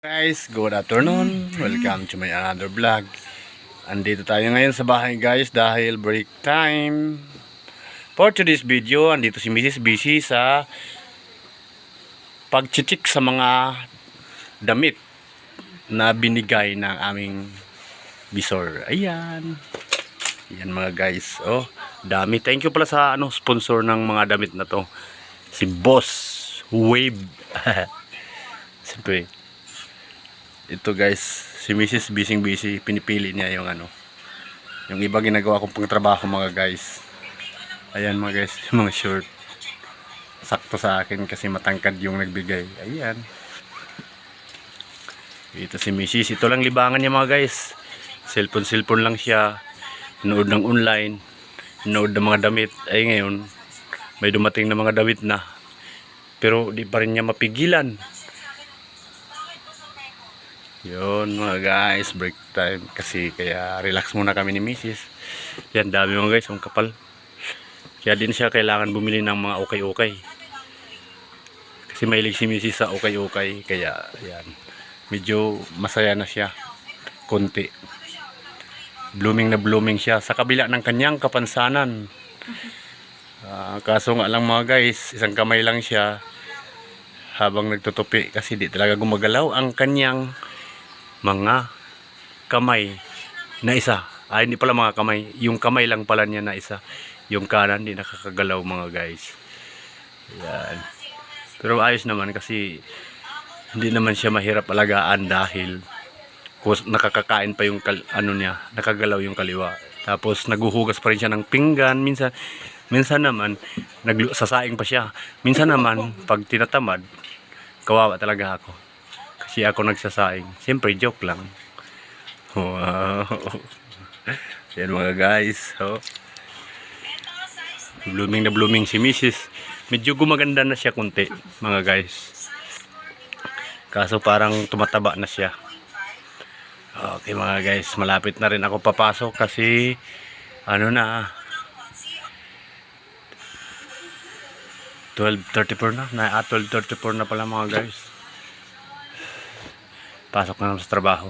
Guys, good afternoon. Welcome to my another vlog. Andito tayo ngayon sa bahay guys dahil break time. For today's video, andito si Mrs. Busy sa pagchichik sa mga damit na binigay ng aming bisor. Ayan. Ayan mga guys. Oh, dami. Thank you pala sa ano sponsor ng mga damit na to. Si Boss Wave. Siyempre, ito guys, si Mrs. busy busy, pinipili niya yung ano. Yung iba ginagawa kong pang trabaho mga guys. Ayan mga guys, yung mga short. Sakto sa akin kasi matangkad yung nagbigay. Ayan. Ito si Mrs. Ito lang libangan niya mga guys. Cellphone cellphone lang siya. Nood ng online. Nood ng mga damit. Ay ngayon, may dumating na mga damit na. Pero di pa rin niya mapigilan. Yun mga guys, break time kasi kaya relax muna kami ni Mrs. Yan dami mga guys, ang kapal. Kaya din siya kailangan bumili ng mga okay-okay. Kasi mahilig si Mrs. sa okay-okay kaya yan. Medyo masaya na siya. Konti. Blooming na blooming siya sa kabila ng kanyang kapansanan. Ah, kaso nga lang mga guys, isang kamay lang siya habang nagtutupi kasi di talaga gumagalaw ang kanyang mga kamay na isa. Ay, hindi pala mga kamay. Yung kamay lang pala niya na isa. Yung kanan, di nakakagalaw mga guys. Yan. Pero ayos naman kasi hindi naman siya mahirap alagaan dahil nakakakain pa yung kal- ano niya, nakagalaw yung kaliwa. Tapos naguhugas pa rin siya ng pinggan. Minsan, minsan naman, nagsasaing pa siya. Minsan naman, pag tinatamad, kawawa talaga ako. Kasi ako nagsasaing. Siyempre, joke lang. Wow. Yan mga guys. Oh. Blooming na blooming si Mrs. Medyo gumaganda na siya kunti, mga guys. Kaso parang tumataba na siya. Okay mga guys, malapit na rin ako papasok kasi ano na 12.34 na. Na ah, 12.34 na pala mga guys pasok na naman sa trabaho.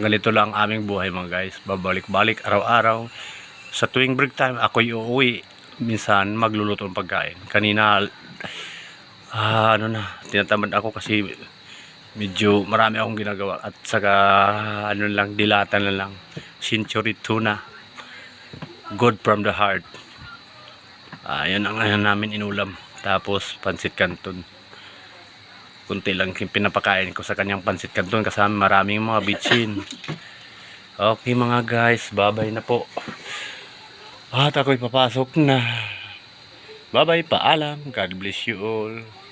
Ganito lang ang aming buhay mga guys. Babalik-balik araw-araw. Sa tuwing break time, ako'y uuwi. Minsan magluluto ng pagkain. Kanina, ah, ano na, tinatamad ako kasi medyo marami akong ginagawa. At saka, ano lang, dilatan na lang. Century tuna. Good from the heart. Ah, yan ang ano namin inulam. Tapos, pansit canton kunti lang pinapakain ko sa kanyang pansit canton kasama maraming mga bitchin. Okay mga guys babay na po. At ako'y papasok na. Bye paalam. God bless you all